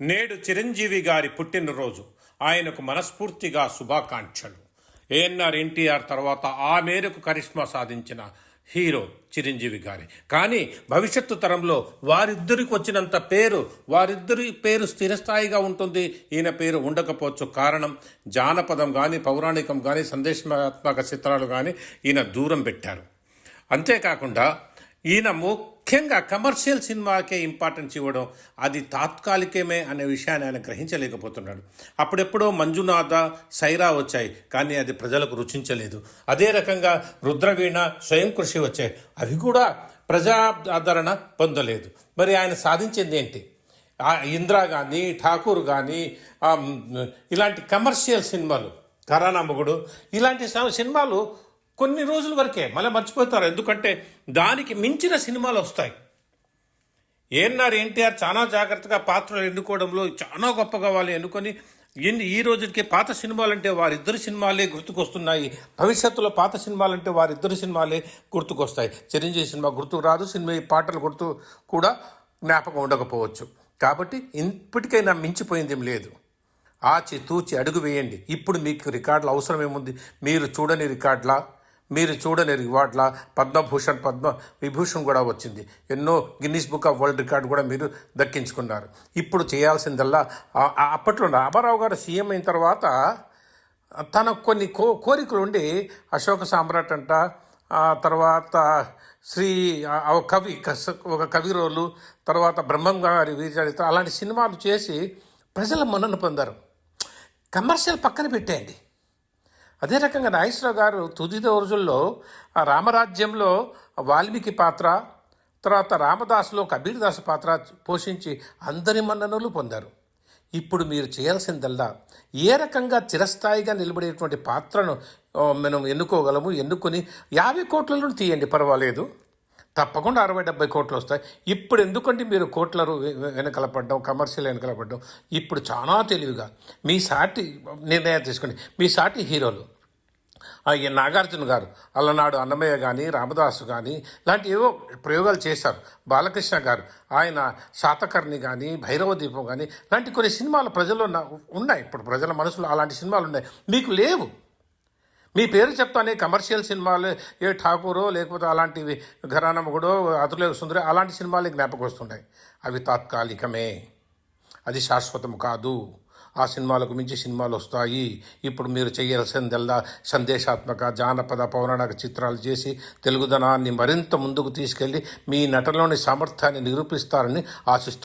నేడు చిరంజీవి గారి పుట్టినరోజు. ఆయనకు మనస్ఫూర్తిగా శుభాకాంక్షలు. ఏఎన్ఆర్ ఎన్టీఆర్ తర్వాత ఆ మేరకు కరిష్మా సాధించిన హీరో చిరంజీవి గారి. కానీ భవిష్యత్తు తరంలో వారిద్దరికి వచ్చినంత పేరు వారిద్దరి పేరు స్థిరస్థాయిగా ఉంటుంది. ఈయన పేరు ఉండకపోవచ్చు కారణం జానపదం కానీ పౌరాణికం కానీ సందేశాత్మక చిత్రాలు కానీ ఈయన దూరం పెట్టారు. అంతేకాకుండా ఈయన ముఖ్యంగా కమర్షియల్ సినిమాకే ఇంపార్టెన్స్ ఇవ్వడం అది తాత్కాలికమే అనే విషయాన్ని ఆయన గ్రహించలేకపోతున్నాడు. అప్పుడెప్పుడో మంజునాథ సైరా వచ్చాయి కానీ అది ప్రజలకు రుచించలేదు. అదే రకంగా రుద్రవీణ స్వయం కృషి వచ్చాయి. అవి కూడా ప్రజా ఆదరణ పొందలేదు. మరి ఆయన సాధించింది ఏంటి? ఇందిరా కానీ ఠాకూర్ కానీ ఇలాంటి కమర్షియల్ సినిమాలు కరానామగుడు ఇలాంటి సినిమాలు కొన్ని రోజుల వరకే మళ్ళీ మర్చిపోతారు. ఎందుకంటే దానికి మించిన సినిమాలు వస్తాయి. ఏఎన్ఆర్ ఎన్టీఆర్ చాలా జాగ్రత్తగా పాత్రలు ఎన్నుకోవడంలో చాలా గొప్పగా వాళ్ళు ఎన్నుకొని ఎన్ని ఈ రోజుకి పాత సినిమాలంటే వారిద్దరు సినిమాలే గుర్తుకొస్తున్నాయి. భవిష్యత్తులో పాత సినిమాలంటే వారిద్దరు సినిమాలే గుర్తుకొస్తాయి. చిరంజీవి సినిమా గుర్తుకు రాదు సినిమా ఈ పాటలు గుర్తు కూడా జ్ఞాపకం ఉండకపోవచ్చు. కాబట్టి ఇప్పటికైనా మించిపోయింది ఏం లేదు. ఆచి తూచి అడుగు వేయండి. ఇప్పుడు మీకు రికార్డులు అవసరం ఏముంది మీరు చూడని రికార్డులా? మీరు చూడని ఇవాట్ల పద్మభూషణ్ పద్మ విభూషణ్ కూడా వచ్చింది. ఎన్నో Guinness book of world record కూడా మీరు దక్కించుకున్నారు. ఇప్పుడు చేయాల్సిందల్లా అప్పట్లో రామారావు గారు సీఎం అయిన తర్వాత తన కొన్ని కో కోరికలు ఉండి అశోక సామ్రాట్ అంట తర్వాత శ్రీ కవి ఒక కవి రోలు తర్వాత బ్రహ్మం గారి వీరచరిత్ర అలాంటి సినిమాలు చేసి ప్రజల మన్నను పొందారు. కమర్షియల్ పక్కన పెట్టేయండి. అదే రకంగా నాగేశ్వరరావు గారు తుది రోజుల్లో రామరాజ్యంలో వాల్మీకి పాత్ర తర్వాత రామదాసులో కబీర్ దాసు పాత్ర పోషించి అందరి మన్ననలు పొందారు. ఇప్పుడు మీరు చేయాల్సిందల్లా ఏ రకంగా చిరస్థాయిగా నిలబడేటువంటి పాత్రను మనం ఎన్నుకోగలము ఎన్నుకొని యాభై కోట్లలో తీయండి పర్వాలేదు. తప్పకుండా అరవై డెబ్బై కోట్లు వస్తాయి. ఇప్పుడు ఎందుకంటే మీరు కోట్ల వెనకల పడ్డం కమర్షియల్ వెనకల పడ్డం? ఇప్పుడు చాలా తెలివిగా మీ సాటి నిర్ణయాలు తీసుకోండి. మీ సాటి హీరోలు. ఈ నాగార్జున గారు అల్లనాడు అన్నమయ్య కానీ రామదాసు కానీ ఇలాంటి ఏవో ప్రయోగాలు చేశారు. బాలకృష్ణ గారు ఆయన శాతకర్ణి కానీ భైరవ దీపం కానీ ఇలాంటి కొన్ని సినిమాలు ప్రజల్లో ఉన్నాయి. ఇప్పుడు ప్రజల మనసులో అలాంటి సినిమాలు ఉన్నాయి. మీకు లేవు. మీ పేరు చెప్తానే కమర్షియల్ సినిమాలు ఏ ఠాకూరో లేకపోతే అలాంటివి ఘరానమ్మగుడో అతులే సుందరి అలాంటి సినిమాలు జ్ఞాపకం వస్తుంటాయి. అవి తాత్కాలికమే. అది శాశ్వతం కాదు. ఆ సినిమాలకు మించి సినిమాలు వస్తాయి. ఇప్పుడు మీరు చేయాల్సిందల్లా సందేశాత్మక జానపద పౌరాణిక చిత్రాలు చేసి తెలుగుదనాన్ని మరింత ముందుకు తీసుకెళ్ళి మీ నటనలోని సామర్థ్యాన్ని నిరూపిస్తారని ఆశిస్తున్నాను